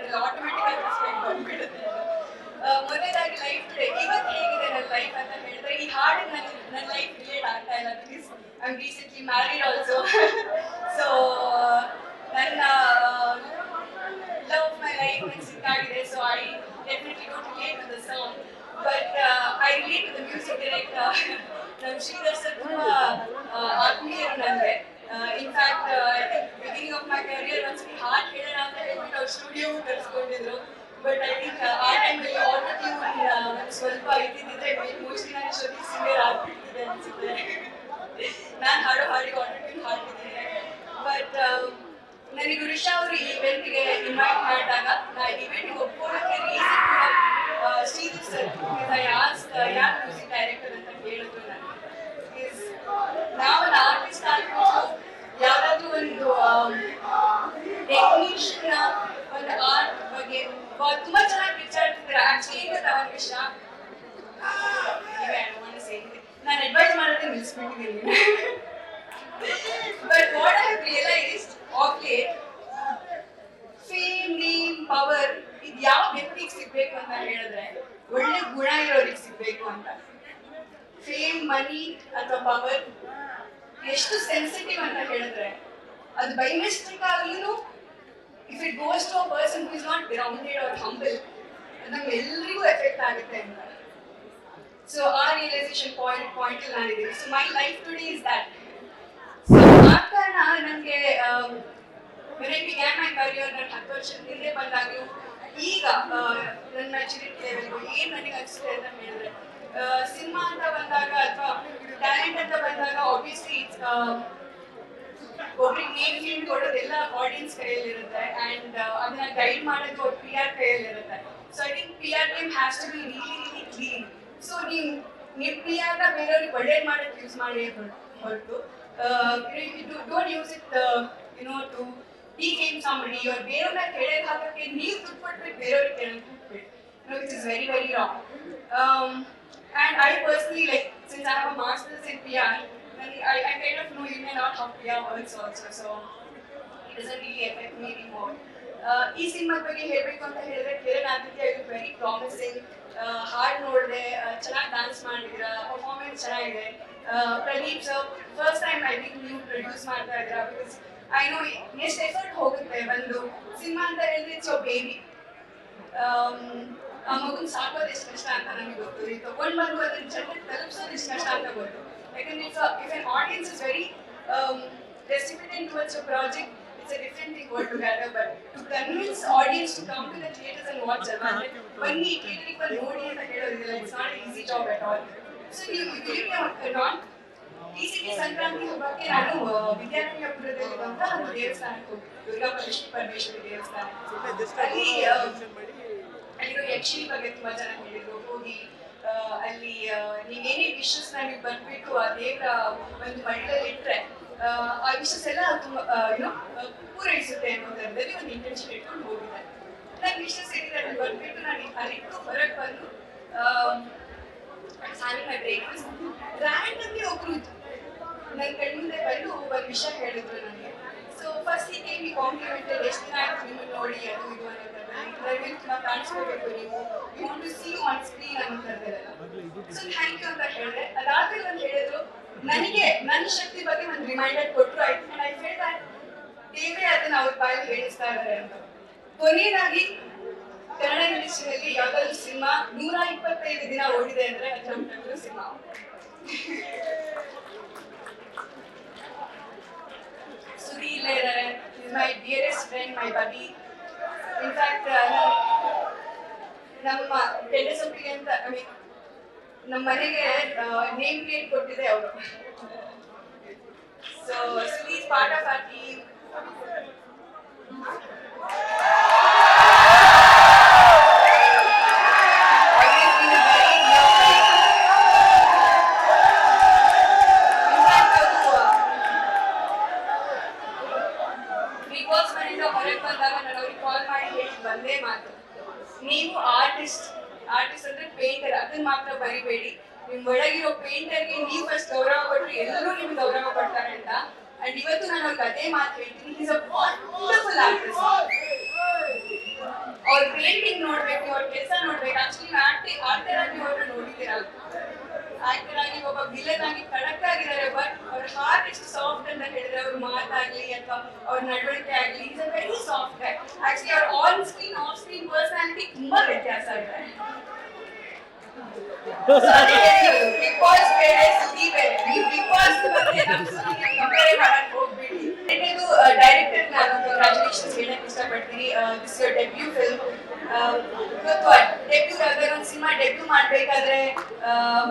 ಅದ್ರಲ್ಲಿ automatic respect ಬಂದ್ಬಿಡುತ್ತೆ. ಆ, ಮೊದಲನೇದಾಗಿ ಲೈಫ್ ಟುಡೇ ಇವತ್ತು ಹೇಗಿದೆ ನನ್ನ ಲೈಫ್ ಅಂತ ಹೇಳಿದ್ರೆ ಈ ಹಾಡು ನನ್ನ ನನ್ನ ಲೈಫ್ ರಿಲೇಟ್ ಆಗ್ತಾ ಇಲ್ಲ because I recently married also so ನನ್ನ ಲವ್ ಮೈ ಲೈಫ್ ನನಗೆ ಸಿಕ್ಕಾಗಿದೆ so I definitely don't relate to the song but I relate to the music director ನಮ್ಮ ಶ್ರೀಧರ್ ಸರ್ ತುಂಬ ಆತ್ಮೀಯರು ನನಗೆ in fact I think beginning of my career ಒಂದ್ಸತಿ ಹಾಡು ಹೇಳೋಣ ಅಂತ ಹೇಳ್ಬಿಟ್ಟು ಅವ್ರು ಸ್ಟುಡಿಯೋ ಕರೆಸ್ಕೊಂಡಿದ್ರು ಬಟ್ ಐ ಥಿಂಕ್ ಆ ಟೈಮಲ್ಲಿ ಆಟೋ ಇದ್ದಿದ್ದಿದ್ರೆ ಮೋಸ್ಟ್ಲಿ ನಾನು ಶ್ರುತಿ ಸಿಂಗರ್ ಆಗ್ಬಿಟ್ಟಿದೆ ಅನ್ಸುತ್ತೆ. ನಾನು ಹಾಡೋ ಆಟೋ ಟ್ಯೂನ್ ಹಾಡ್ತಿದ್ದೀನಿ ಬಟ್ ನನಗೆ ರಿಷಾ ಅವರು ಇವೆಂಟ್ಗೆ ಇನ್ವೈಟ್ ಮಾಡಿದಾಗ ನಾ ಇವೆಂಟ್ಗೆ ಒಪ್ಕೊಳ್ಳೋಕ್ಕೆ ರೀಸನ್ ಕೂಡ ಶ್ರೀಧರ್ ಸರ್ ಐ ಆಸ್ಕ್ ಯಾರು ಮ್ಯೂಸಿಕ್ ಡೈರೆಕ್ಟರ್ ಅಂತ ಹೇಳಿದ್ರು ನನಗೆ ನಾವು ಆರ್ಟಿಸ್ಟ್ ಆಗ್ಬಿಟ್ಟು ಯಾವುದಾದ್ರೂ ಒಂದು ಟೆಕ್ನಿಷಿಯನ್ ಒಂದು ಆರ್ಟ್ ಬಗ್ಗೆ ವ- ತುಂಬಾ ಚೆನ್ನಾಗಿ ವಿಚಾರಿಸಿದ್ರೆ. ಆಕ್ಚುಲಿ ಈಗ ತಗೊಂಡ ವಿಷಯ ನಾನು ಅಡ್ವೈಸ್ ಮಾಡೋದೇ ನಿಲ್ಲಿಸ್ಬಿಟ್ಟಿದ್ದೀನಿ but what I have realised of late fame name power ಇದು ಯಾವ ವ್ಯಕ್ತಿಗೆ ಸಿಗ್ಬೇಕು ಅಂತ ಹೇಳಿದ್ರೆ, ಒಳ್ಳೆ ಗುಣ ಇರೋರಿಗೆ ಸಿಗ್ಬೇಕು ಅಂತ. ಫೇಮ್ ಮನಿ ಅಥವಾ ಪವರ್ ಎಷ್ಟು ಸೆನ್ಸಿಟಿವ್ ಅಂತ ಹೇಳಿದ್ರೆ, ಅದು by mistake ಆಗ್ಲೂ if it goes to a person who is not grounded or humble ನಮ್ಗೆ ಎಲ್ರಿಗೂ ಎಫೆಕ್ಟ್ ಆಗುತ್ತೆ ಅಂತ. ಸೊ ಆ ರಿಯಲೈಸೇಷನ್ ಪಾಯಿಂಟ್ ಪಾಯಿಂಟ್ ನಾನಿದ್ದೀನಿ so my life today is that so ಆ ಕಾರಣ ನನಗೆ when I began my career, ನನ್ನ ಹತ್ತು ವರ್ಷದ ಹಿಂದೆ ಬಂದಾಗಲೂ ಈಗ ನನ್ನ ಮೆಚುರಿಟಿ ಲೆವೆಲ್ಗೂ ಏನು ನನಗೆ ಅನಿಸುತ್ತೆ ಅಂತ ಹೇಳಿದ್ರೆ ಸಿನಿಮಾ ಅಂತ ಬಂದಾಗ ಅಥವಾ ಟ್ಯಾಲೆಂಟ್ ಅಂತ ಬಂದಾಗ ಆಬ್ವಿಯಸ್ಲಿ ಒಬ್ರಿಗೆ ನೇಮ್ ಫೀಲ್ಡ್ ಕೊಡೋದೆಲ್ಲ ಆಡಿಯನ್ಸ್ ಕೈಯಲ್ಲಿರುತ್ತೆ ಆ್ಯಂಡ್ ಅದನ್ನ ಗೈಡ್ ಮಾಡೋದು ಅವ್ರ P R ಕೈಯಲ್ಲಿರುತ್ತೆ. So I think P R time has to be really really clean so ನೀವು ಆರ್ನ ಬೇರೆಯವ್ರಿಗೆ ಒಳ್ಳೇದು ಮಾಡೋಕ್ಕೆ ಯೂಸ್ ಮಾಡಿ ಹೊರತು don't use it you know to defame somebody ಅವ್ರು ಬೇರೆಯವ್ರನ್ನ ಕೆಳಗೆ ಹಾಕೋಕ್ಕೆ ನೀವು ದುಡ್ಡು ಕೊಟ್ಬಿಟ್ಟು ಬೇರೆಯವ್ರಿಗೆ ಕೆಳಗೆ it is very, very wrong. Um, and I personally, like, since I have a master's in PR, then I, I kind of know in and out how PR works also, so it doesn't really affect me anymore. Uh, ಈ ಸಿನಿಮಾದ ಬಗ್ಗೆ ಹೇಳಬೇಕು ಅಂತ ಹೇಳಿದ್ರೆ ಕಿರಣ್ ಆದಿತ್ಯ ಇದು very promising ಹಾಡು ನೋಡಿದೆ ಚೆನ್ನಾಗಿ ಡಾನ್ಸ್ ಮಾಡಿದ್ರ ಪರ್ಫಾರ್ಮೆನ್ಸ್ ಚೆನ್ನಾಗಿದೆ Uh, Pradeep sir first time I think ನೀವು ಪ್ರೊಡ್ಯೂಸ್ ಮಾಡ್ತಾ ಇದ್ದೀರಾ ಬಿಕಾಸ್ ಐ ನೋ ಎಷ್ಟು ಎಫರ್ಟ್ ಹೋಗುತ್ತೆ ಒಂದು ಸಿನಿಮಾ ಅಂತ ಹೇಳಿದ್ರೆ ಇಟ್ಸ್ ಬೇಬಿ ಆ ಮಗುನ್ ಸಾಕೋದು ಎಷ್ಟು ಕಷ್ಟ ಅಂತ ನನಗೆ ಗೊತ್ತು ಇದು ತಗೊಂಡ್ ಬಂದು ಅದನ್ನ ಜನಕ್ಕೆ ತಲುಪಿಸೋದು ಎಷ್ಟು ಕಷ್ಟ ಅಂತ ಗೊತ್ತು ಯಾಕಂದ್ರೆ if if an audience is very recipitant towards a project, it's a different thing altogether. But to convince audience to come to the theaters and watch Salman, ಬನ್ನಿ theatre ಬಂದು ನೋಡಿ ಅಂತ ಹೇಳೋದಿಲ್ಲ it's not easy job at all so ನೀವು believe not ಈ city Sankranti ಹಬ್ಬಕ್ಕೆ ನಾನು ವಿದ್ಯಾರ್ಥಿಪುರದಲ್ಲಿರುವಂತಹ ಒಂದು ದೇವಸ್ಥಾನಕ್ಕೆ ದುರ್ಗಾ ಪರಮೇಶ್ವರಿ ದೇವಸ್ಥಾನ ಅಲ್ಲಿ ಅಲ್ಲಿರೋ ಯಕ್ಷಿಣಿ ಬಗ್ಗೆ ತುಂಬಾ ಜನ ಹೇಳಿದ್ರು ಹೋಗಿ ಅಲ್ಲಿ ನೀವೇನೇ ವಿಶಸ್ ನೀವು ಬಂದ್ಬಿಟ್ಟು ಆ ದೇವರ ಒಂದು ಮಡಿಲಲ್ಲಿ ಇಟ್ಟರೆ ಆ, ಆ ವಿಶಸ್ ಎಲ್ಲ ತುಂಬಾ ಏನೋ ಪೂರೈಸುತ್ತೆ ಅನ್ನೋದರಲ್ಲಿ ಒಂದು ಇಂಟೆನ್ಷನ್ ಇಟ್ಕೊಂಡು ಹೋಗಿದ್ದೆ ನನ್ನ ವಿಶಸ್ ಏನಿದೆ ಅಲ್ಲಿ ಬಂದ್ಬಿಟ್ಟು ನಾನು ಅಲ್ಲಿಟ್ಟು ಹೊರಗೆ ಬಂದು ಮೈ ಬ್ರೇಕ್ಫಾಸ್ಟ್ ರ್ಯಾಂಡಮ್ಲಿ ಒಬ್ರು ನನ್ನ ಕಣ್ಣು ಮುಂದೆ ಬಂದು ಒಂದು ವಿಷಯ ಹೇಳಿದ್ರು ನನಗೆ ಸೊ ಫಸ್ಟ್ ಈ ಕೇಳಿ ಕಾಂಪ್ಲಿಮೆಂಟಲ್ಲಿ ಎಷ್ಟು ದಿನ ಆಯ್ತು ನಿಮ್ಮನ್ನು ನೋಡಿ ಅದು ಇದು ಅನ್ನೋದ್ರಲ್ಲಿ ನನಗೆ ತುಂಬ ಕಾಣಿಸ್ಕೋಬೇಕು ನೀವು you want to see on screen ಅನ್ನೋದ್ರದ್ದೆಲ್ಲ so thank you ಅಂತ ಹೇಳಿದೆ ಅದಾದ್ಮೇಲೆ ಒಂದು ಹೇಳಿದ್ರು ನನಗೆ ನನ್ನ ಶಕ್ತಿ ಬಗ್ಗೆ ಒಂದು ರಿಮೈಂಡರ್ ಕೊಟ್ಟರು ಆಯ್ತು ನಾನು ಐ ಫೇಲ್ ದಟ್ ದೇವರೇ ಅದನ್ನ ಅವ್ರ ಬಾಯಲ್ಲಿ ಹೇಳಿಸ್ತಾ ಇದ್ದಾರೆ ಅಂತ ಕೊನೆಯದಾಗಿ ಕನ್ನಡ ಇಂಡಸ್ಟ್ರಿಯಲ್ಲಿ ಯಾವ್ದಾದ್ರು ಸಿನಿಮಾ ನೂರ ಇಪ್ಪತ್ತೈದು ದಿನ ಓಡಿದೆ ಅಂದ್ರೆ ಅದು ನಮ್ಮ ಸಿನಿಮಾ. ಸುರಿ ಇಲ್ಲೇ ಇದ್ದಾರೆ is my dearest friend my Bobby in fact ನಮ್ಮ ಬೆಳೆಸೊಪ್ಪಿಗೆ ಅಂತ ಐ ಮೀನ್ ನಮ್ಮ ಮನೆಗೆ ನೇಮ್ ಪ್ಲೇಟ್ ಕೊಟ್ಟಿದೆ ಅವರು. So sorry part artist artist ಅಂದ್ರೆ ಪೇಂಟರ್ ಅದನ್ನ ಮಾತ್ರ ಬರಿಬೇಡಿ. ನಿಮ್ ಒಳಗಿರೋ ಪೇಂಟರ್ಗೆ ನೀವು ಫಸ್ಟ್ ಗೌರವ ಕೊಟ್ರೆ ಎಲ್ಲರೂ ನಿಮ್ಗೆ ಗೌರವ ಕೊಡ್ತಾರೆ ಅಂತ. ಅಂಡ್ ಇವತ್ತು ನಾನು ಅದೇ ಮಾತು ಹೇಳ್ತೀನಿ. ಈಸ್ ಅ ಆರ್ಟಿಸ್ಟ್ ಅವ್ರ ಪೇಂಟಿಂಗ್ ನೋಡ್ಬೇಕು, ಅವ್ರ ಕೆಲಸ ನೋಡ್ಬೇಕು. ಆಕ್ಚುಲಿ ಆರ್ಟಿ ಆರ್ಟರ್ ಆಗಿ ಅವ್ರನ್ನ ನೋಡಿದ್ದೀರಾ ಆಕ್ಟರ್ ಆಗಿ ಒಬ್ಬ ವಿಲನ್ ಆಗಿ ಕಡಕ್ ಆಗಿದ್ದಾರೆ ಬಟ್ ಅವ್ರ ಹಾರ್ಟ್ ಎಷ್ಟು ಸಾಫ್ಟ್ ಅಂತ ಹೇಳಿದ್ರೆ ಅವ್ರ ಮಾತಾಗ್ಲಿ ಅಥವಾ ಅವ್ರ ನಡವಳಿಕೆ ಆಗ್ಲಿ is a very soft actually ಅವ್ರ on screen off screen personality ತುಂಬಾ ವ್ಯತ್ಯಾಸ ಇದೆ. ಬಿಗ್ ಬಾಸ್ ಬೇರೆ ಸುದ್ದಿ ಬೇರೆ ನೀವು ಬಿಗ್ ಬಾಸ್ ಮತ್ತೆ ನಮ್ಮ ಸುದ್ದಿಗೆ ಕಂಪೇರ್ ಮಾಡಕ್ ಹೋಗ್ಬೇಡಿ. ಇದು ಡೈರೆಕ್ಟರ್ ನಾನು ಕಂಗ್ರಾಚುಲೇಷನ್ಸ್ ಹೇಳಕ್ ಇಷ್ಟಪಡ್ತೀನಿ. ದಿಸ್ ಯೋರ್ ಡೆಬ್ಯೂ ಫಿಲ್ಮ್ ಇವತ್ತು ಡೆಬ್ಯೂ ಯಾವ್ದಾದ್ರು ಒಂದು ಸಿನಿಮಾ ಡೆಬ್ಯೂ ಮಾಡ್ಬೇಕಾದ್ರೆ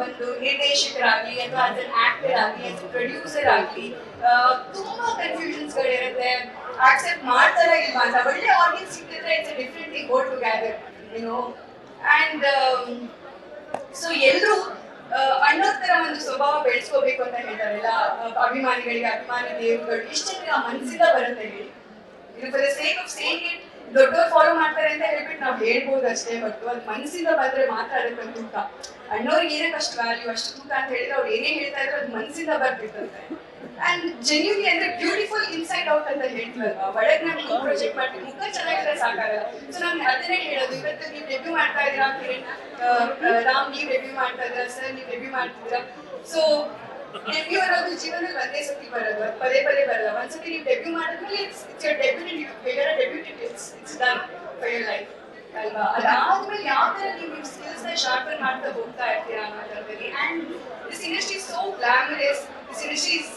ಒಂದು ನಿರ್ದೇಶಕರಾಗ್ಲಿ ಅಥವಾ ಅನ್ ಆಕ್ಟರ್ ಆಗ್ಲಿ ಅಥವಾ ಪ್ರೊಡ್ಯೂಸರ್ ಆಗ್ಲಿ ತುಂಬಾ ಕನ್ಫ್ಯೂಷನ್ಸ್ ಗಳಿರುತ್ತೆ. ಆಕ್ಸೆಪ್ಟ್ ಮಾಡ್ತಾರ ಇಲ್ವಾ ಅಂತ. ಒಳ್ಳೆ ಆಡಿಯನ್ಸ್ ಸಿಕ್ಕಿದ್ರೆ it's different thing go together you know and so ಎಲ್ಲರೂ ಅಣ್ಣೋರ್ ತರ ಒಂದು ಸ್ವಭಾವ ಬೆಳೆಸ್ಕೋಬೇಕು ಅಂತ ಹೇಳ್ತಾರಲ್ಲ ಅಭಿಮಾನಿಗಳಿಗೆ, ಅಭಿಮಾನಿ ದೇವರುಗಳು. ಆ ಮನಸ್ಸಿಂದ ಬರುತ್ತೆ ಹೇಳಿ. ಇದು for the sake of it ದೊಡ್ಡವ್ರು ಫಾಲೋ ಮಾಡ್ತಾರೆ ಅಂತ ಹೇಳ್ಬಿಟ್ಟು ನಾವು ಹೇಳ್ಬೋದು ಅಷ್ಟೇ ಬಟ್ ಅದು ಮನಸ್ಸಿಂದ ಬಂದ್ರೆ ಮಾತ್ರ ಅದಕ್ಕೊಂದು ತೂಕ ಅಣ್ಣವ್ರಿಗೆ ಏನಕ್ಕೆ ಅಷ್ಟು ವ್ಯಾಲ್ಯೂ ಅಷ್ಟು ತೂಕ ಅಂತ ಹೇಳಿದ್ರೆ ಅವ್ರು ಏನೇ ಹೇಳ್ತಾ ಇದ್ರು ಅದು ಮನಸ್ಸಿಂದ ಬರ್ತಿತ್ತಂತೆ ಅಂಡ್ ಜೆನ್ಯೂನ್ಲಿ ಅಂದ್ರೆ ಬ್ಯೂಟಿಫುಲ್ ಇನ್ಸೈಡ್ ಔಟ್ ಅಂತ ಹೇಳ್ತೀವಲ್ವಾ? ಒಳಗ್ ನಾನು ಪ್ರೊಜೆಕ್ಟ್ ಮಾಡ್ತೀನಿ ಮುಖ ಚೆನ್ನಾಗಿದ್ರೆ ಸಾಕಾಗಲ್ಲ. ಸೊ ನಾನು ಅದನ್ನೇ ಹೇಳೋದು. ಇವತ್ತು ನೀವು ಡೆಬ್ಯೂ ಮಾಡ್ತಾ ಇದ್ದೀರಾ ರಾಮ್, ನೀವು ಡೆಬ್ಯೂ ಮಾಡ್ತಾ ಇದ್ದೀರಾ? ಸರ್, ನೀವು ಡೆಬ್ಯೂ ಮಾಡ್ತಿದ್ದೀರಾ? ಸೊ ಡೆಬ್ಯೂ ಅನ್ನೋದು ಜೀವನದಲ್ಲಿ ಒಂದೇ ಸತಿ ಬರೋದು. ಪದೇ ಪದೇ ಬರಲ್ಲ ಒಂದ್ಸತಿ ನೀವು ಡೆಬ್ಯೂ ಮಾಡಿದ್ಮೇಲೆ it's it's your debuted you it it's it's done for your life ಅಲ್ವಾ? ಅದಾದ್ಮೇಲೆ ಯಾವ ತರ ನೀವು ನಿಮ್ಮ ಸ್ಕಿಲ್ಸ್ನ ಶಾರ್ಪನ್ ಮಾಡ್ತಾ ಹೋಗ್ತಾ ಇರ್ತೀರಾ ಅನ್ನೋದ್ರಲ್ಲಿ and this industry so glamorous this industry is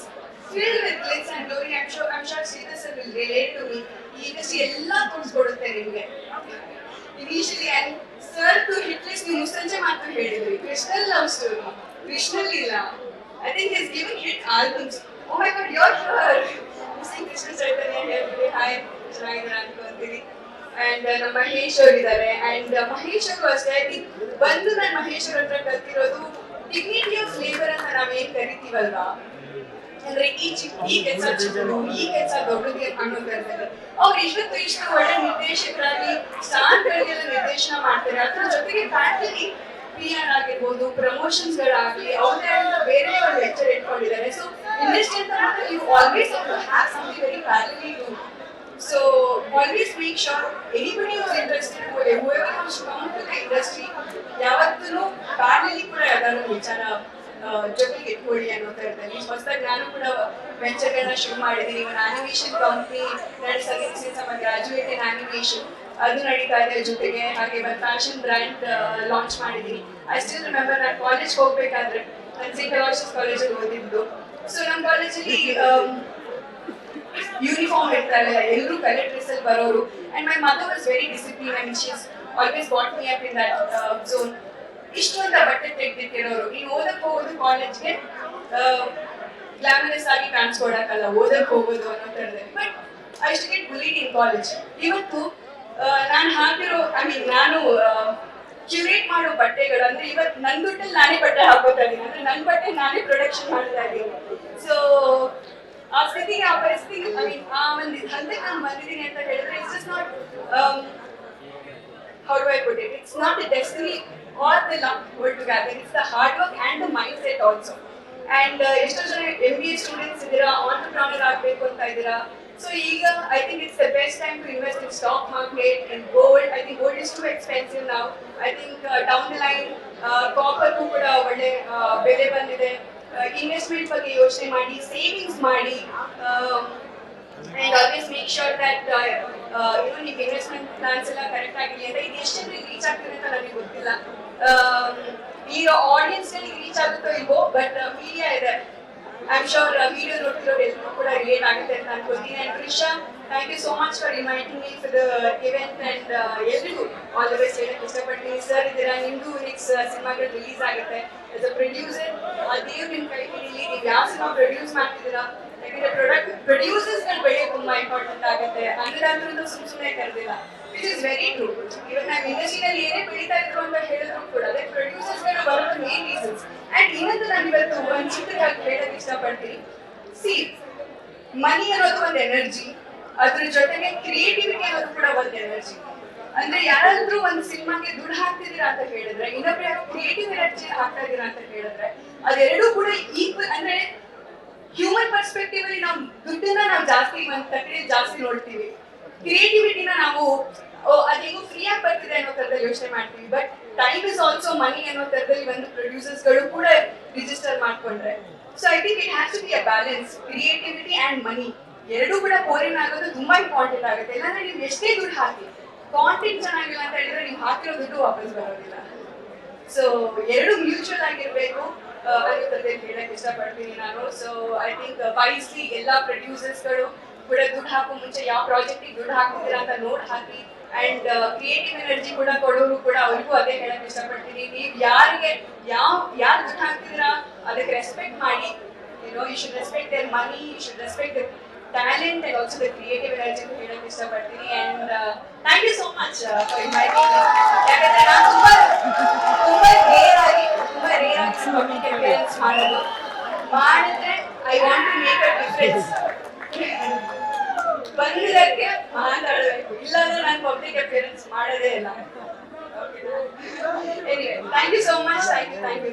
filled with glitz and glory I'm sure I'm sure Sridhar sir will relate to me ಈ ಇಂಡಸ್ಟ್ರಿ ಎಲ್ಲ ತೋರಿಸ್ಕೊಡುತ್ತೆ ನಿಮಗೆ. Initially and sir to hit list ನೀವು ಮುಸ್ಸಂಜೆ ಮಾತ್ರ ಹೇಳಿದ್ರಿ. ಕೃಷ್ಣಲ್ ಲವ್ ಸ್ಟೋರಿ ಕೃಷ್ಣಲ್ ಇಲ್ಲ I think is giving hit albums oh my god you're sure missing Krishna Chaitanya ಹೇಳ್ಬಿಡಿ ಹಾಯ್ ಚೆನ್ನಾಗಿದ್ದಾರೆ ಅನ್ಕೊಂತೀನಿ ಅಂಡ್ ನಮ್ಮ ಮಹೇಶ್ ಇದ್ದಾರೆ. ಅಂಡ್ ಮಹೇಶ್ ಅವರು ಅಷ್ಟೇ I think ಬಂದು ನಾನು ಮಹೇಶ್ ಅವ್ರ ಹತ್ರ ಕಲ್ತಿರೋದು ಡಿಗ್ನಿಟಿ ಲೇಬರ್ ಅಂತ ನಾವೇನ್ ಕರಿತೀವಲ್ವಾ? ಅಂದ್ರೆ ಈ ಚಿಕ್ಕ, ಈ ಕೆಲಸ ಚಿಕ್ಕದು, ಈ ಕೆಲಸ ದೊಡ್ಡದು ಕರ್ತಾರೆ ಅವ್ರು ಇಷ್ಟೊತ್ತು ಇಷ್ಟು ಒಳ್ಳೆ ನಿರ್ದೇಶಕರಾಗಿ ಸ್ಟಾರ್ಗಳಿಗೆಲ್ಲ ನಿರ್ದೇಶನ ಮಾಡ್ತಾರೆ. ಅದ್ರ ಜೊತೆಗೆ ಫ್ಯಾಕ್ಟರಿ ಪಿ ಆರ್ ಆಗಿರ್ಬೋದು ಪ್ರಮೋಷನ್ಸ್ ಗಳಾಗ್ಲಿ, ಅವ್ರದೇ ಆದ ಬೇರೆ ಒಂದು ಲೆಕ್ಚರ್ ಇಟ್ಕೊಂಡಿದ್ದಾರೆ ಸೊ ಇಂಡಸ್ಟ್ರಿ ಅಂತ you always have something very value to so always make sure anybody was interested wants to come to the industry, ಯಾವತ್ತೂ ಪ್ಯಾರಲಿ ಕೂಡ ಯಾವ್ದಾದ್ರು ವಿಚಾರ ಜೊತೆಗೆ ಇಟ್ಕೊಳ್ಳಿ ಅನ್ನೋ ಥರದಲ್ಲಿ ಹೊಸದಾಗಿ ನಾನು ಕೂಡ ವೆಂಚರ್ಗಳನ್ನ ಶುರು ಮಾಡಿದ್ದೀನಿ. ಒಂದು ಆನಿಮೇಷನ್ ಕಂಪ್ನಿ ನಡೆಸೋದಕ್ಕೆ ಸಿನ್ಸ್ ಗ್ರಾಜುಯೇಟ್ ಇನ್ ಆನಿಮೇಷನ್ ಅದು ನಡೀತಾ ಇದೆ ಜೊತೆಗೆ ಹಾಗೆ ಒಂದು ಫ್ಯಾಷನ್ ಬ್ರ್ಯಾಂಡ್ ಲಾಂಚ್ ಮಾಡಿದ್ದೀನಿ. ಐ ಸ್ಟಿಲ್ ರಿಮೆಂಬರ್ ನಾನು ಕಾಲೇಜ್ ಹೋಗ್ಬೇಕಾದ್ರೆ ನಾನು ಸಿ ಅಲಾಷಸ್ ಕಾಲೇಜಲ್ಲಿ ಓದಿದ್ದು. ಸೊ ನಮ್ಮ ಕಾಲೇಜಲ್ಲಿ ಯೂನಿಫಾರ್ಮ್ ಇರ್ತಾರೆ ಎಲ್ಲರೂ ಕಲರ್ ಡ್ರೆಸ್ ಅಲ್ಲಿ ಬರೋರು. And my mother was very discipline and she's always what me up in that zone ಇಷ್ಟೊಂದ ಬಟ್ಟೆ ತೆಗೆದಿಟ್ಟಿರೋರು ನೀನು ಓದಕ್ಕೆ ಹೋಗೋದು ಕಾಲೇಜ್ಗೆ ಗ್ಲಾಮರಸ್ ಆಗಿ ಕಾಣಿಸ್ಕೊಡಕ್ಕಲ್ಲ ಓದಕ್ಕೆ ಹೋಗೋದು ಅನ್ನೋ ಥರದಲ್ಲಿ. But I should get bullied in college ಇವತ್ತು ನಾನು ಹಾಕಿರೋ ಐ ಮೀನ್ ನಾನು ಕ್ಯೂರೇಟ್ ಮಾಡೋ ಬಟ್ಟೆಗಳು ಅಂದ್ರೆ ಇವತ್ತು ನನ್ನ ದುಡ್ಡಲ್ಲಿ ನಾನೇ ಬಟ್ಟೆ ಹಾಕೋತಾ ಇದ್ದೀನಿ ಅಂದ್ರೆ ನನ್ನ ಬಟ್ಟೆ ನಾನೇ ಪ್ರೊಡಕ್ಷನ್ ಮಾಡ್ತಾ ಇದ್ದೀನಿ ಸೊ ಆ ಸ್ಥಿತಿಗೆ, ಆ ಪರಿಸ್ಥಿತಿ ಐ ಮೀನ್ ಆ ಒಂದು ಹಂತಕ್ಕೆ ನಾನು ಬಂದಿದ್ದೀನಿ ಅಂತ ಹೇಳಿದ್ರೆ it's just not how do I put it? It's not the destiny or the luck put together. It's the hard work and the mindset also and ಎಷ್ಟೋ ಜನ ಎಂ ಬಿ ಎ ಸ್ಟೂಡೆಂಟ್ಸ್ ಇದ್ದೀರಾ ಆಂಟರ್ಪ್ರಾನರ್ ಆಗಬೇಕು ಅಂತ ಇದ್ದೀರಾ ಸೊ ಈಗ I think it's the best time to invest in stock market in gold I think gold is too expensive ನಾವು I think down the line ಕಾಪರ್ಗೂ ಕೂಡ ಒಳ್ಳೆ ಬೆಲೆ ಬಂದಿದೆ. ಇನ್ವೆಸ್ಟ್ಮೆಂಟ್ ಬಗ್ಗೆ ಯೋಚನೆ ಮಾಡಿ ಸೇವಿಂಗ್ಸ್ ಮಾಡಿ and always make sure that ಏನೋ ನೀವು ಇನ್ವೆಸ್ಟ್ಮೆಂಟ್ ಪ್ಲಾನ್ಸ್ ಎಲ್ಲ ಕರೆಕ್ಟ್ ಆಗಿಲ್ಲ ಇದು ಎಷ್ಟು ರೀಚ್ ಆಗ್ತದೆ ಅಂತ ನನಗೆ ಗೊತ್ತಿಲ್ಲ. Um, ಈಗ ಆಡಿಯನ್ಸ್ ರೀಚ್ ಆಗುತ್ತೋ ಇಲ್ವೋ ಬಟ್ ಮೀಡಿಯಾ ಇದೆ. ಐ ಆಮ್ ಶೋರ್ ವಿಡಿಯೋ ನೋಡ್ತಿರೋರು ಎಲ್ಲರೂ ಕೂಡ ರಿಲೇಟ್ ಆಗುತ್ತೆ ಅಂತ ಅನ್ಕೋತೀನಿ and Krisha thank you so much for reminding me for the event and ಎಲ್ರಿಗೂ ಆಲ್ ದ ಬೆಸ್ಟ್ ಹೇಳಕ್ ಇಷ್ಟಪಡ್ತೀನಿ ಸರ್ ಇದರ ನಿಮ್ದು ನೆಕ್ಸ್ಟ್ ಸಿನಿಮಾಗಳು ರಿಲೀಸ್ ಆಗುತ್ತೆ? ಆಸ್ ಅ ಪ್ರೊಡ್ಯೂಸರ್ ಆ ದೇವ್ರು ನಿಮ್ಮ ಕೈ ಹಿಡೀಲಿ ನೀವು ಯಾವ ಸಿನಿಮಾ ಪ್ರೊಡ್ಯೂಸ್ ಮಾಡ್ತಿದ್ದೀರಾ? ಯಾಕಂದ್ರೆ ಪ್ರೊಡ್ಯೂಸರ್ಸ್ಗಳು ಬೆಳೆಯೋದು ತುಂಬಾ ಇಂಪಾರ್ಟೆಂಟ್ ಆಗುತ್ತೆ. ಅನ್ನದಾತರದ್ದು ಸುಮ್ ಸುಮ್ಮನೆ ಕರೆದಿಲ್ಲ. ವಿಚ್ ಇಸ್ ವೆರಿ ಟ್ರೂ ಇವತ್ತು ನಾವು ಇಂಡಸ್ಟ್ರಿನಲ್ಲಿ ಏನೇ ಬೆಳೀತಾ ಇದ್ರು ಅಂತ ಹೇಳಿದ್ರು ಕೂಡ, ಅದೇ ಪ್ರೊಡ್ಯೂಸರ್ಸ್ಗಳು ಬರೋದು ಮೇನ್ ರೀಸನ್ಸ್ ಅಂಡ್ ಇನ್ನೊಂದು ನಾನು ಇವತ್ತು ಒಂದು ಚಿತ್ರವಾಗಿ ಹೇಳಕ್ ಇಷ್ಟಪಡ್ತೀನಿ. ಸಿ ಮನಿ ಅನ್ನೋದು ಒಂದು ಎನರ್ಜಿ ಅದ್ರ ಜೊತೆಗೆ ಕ್ರಿಯೇಟಿವಿಟಿ ಅನ್ನೋದು ಕೂಡ ಒಂದು ಎನರ್ಜಿ ಅಂದ್ರೆ ಯಾರಾದ್ರೂ ಒಂದು ಸಿನಿಮಾಗೆ ದುಡ್ಡು ಹಾಕ್ತಿದ್ದೀರಾ ಅಂತ ಹೇಳಿದ್ರೆ, ಇನ್ನೊಬ್ರು ಯಾರೋ ಕ್ರಿಯೇಟಿವ್ ಎನರ್ಜಿ ಹಾಕ್ತಾ ಇದೀರಾ ಅಂತ ಹೇಳಿದ್ರೆ, ಅದೆರಡೂ ಕೂಡ ಈಕ್ವಲ್ ಅಂದ್ರೆ ಹ್ಯೂಮನ್ ಪರ್ಸ್ಪೆಕ್ಟಿವ್ ಅಲ್ಲಿ ನಾವು ದುಡ್ಡನ್ನ ನಾವು ಜಾಸ್ತಿ ಒಂದ್ ಜಾಸ್ತಿ ನೋಡ್ತೀವಿ. ಕ್ರಿಯೇಟಿವಿಟಿನ ನಾವು ಓ, ಅದೇನು ಫ್ರೀ ಆಗಿ ಬರ್ತಿದೆ ಅನ್ನೋ ತರದಲ್ಲಿ ಯೋಚನೆ ಮಾಡ್ತೀವಿ. But time is also money ಅನ್ನೋ ತರದಲ್ಲಿ ಒಂದು ಪ್ರೊಡ್ಯೂಸರ್ಸ್ಗಳು ಕೂಡ ರಿಜಿಸ್ಟರ್ ಮಾಡ್ಕೊಂಡ್ರೆ. So I think it has to be a balance creativity and money ಎರಡೂ ಕೂಡ ಪೋರಿನ ಆಗೋದು ತುಂಬಾ ಇಂಪಾರ್ಟೆಂಟ್ ಆಗುತ್ತೆ. ಇಲ್ಲಾಂದ್ರೆ ನೀವು ಎಷ್ಟೇ ದುಡ್ಡು ಹಾಕಿ ಕಾಂಟೆಂಟ್ ಚೆನ್ನಾಗಿಲ್ಲ ಅಂತ ಹೇಳಿದ್ರೆ ನೀವು ಹಾಕಿರೋ ದುಡ್ಡು ವಾಪಸ್ ಬರೋದಿಲ್ಲ. ಸೊ ಎರಡು ಮ್ಯೂಚುವಲ್ ಆಗಿರ್ಬೇಕು. ಅನ್ನೋದ್ರಲ್ಲಿ ಹೇಳಕ್ ಇಷ್ಟಪಡ್ತೀನಿ ನಾನು. ಸೊ ಐ ಥಿಂಕ್ ವೈಸ್ಲಿ ಎಲ್ಲಾ ಪ್ರೊಡ್ಯೂಸರ್ಸ್ಗಳು ಕೂಡ ದುಡ್ಡು ಹಾಕೋ ಮುಂಚೆ ಯಾವ ಪ್ರಾಜೆಕ್ಟಿಗೆ ದುಡ್ಡು ಹಾಕ್ತಿದ್ದೀರಾ ಅಂತ ನೋಡಿ ಹಾಕಿ ಅಂಡ್ ಕ್ರಿಯೇಟಿವ್ ಎನರ್ಜಿ ಕೂಡ ಕೊಡೋರು ಕೂಡ ಅವ್ರಿಗೂ ಅದೇ ಹೇಳಕ್ ಇಷ್ಟಪಡ್ತೀನಿ. ನೀವು ಯಾರಿಗೆ ಯಾವ, ಯಾರು ದುಡ್ಡು ಹಾಕ್ತಿದ್ದೀರಾ ಅದಕ್ಕೆ ರೆಸ್ಪೆಕ್ಟ್ ಮಾಡಿ. You know you should respect their money you should respect the talent and also the creative energy ಅಂತ ಹೇಳಕ್ ಇಷ್ಟಪಡ್ತೀನಿ. And thank you so much for inviting ಯಾಕಂದ್ರೆ ನಾನು ತುಂಬಾ ತುಂಬಾ ರೇರ್ ಆಗಿ, ತುಂಬಾ ರೇರ್ ಆಗಿ ಮಾಡೋದು. ಮಾಡಿದ್ರೆ I want to make a difference ಬಂದಿದ್ದಕ್ಕೆ ಮಾತಾಡಬೇಕು. ಇಲ್ಲಾಂದ್ರೆ ನಾನು ಪಬ್ಲಿಕ್ ಅಪಿಯರೆನ್ಸ್ ಮಾಡೋದೇ ಇಲ್ಲ. Thank you so much thank you thank you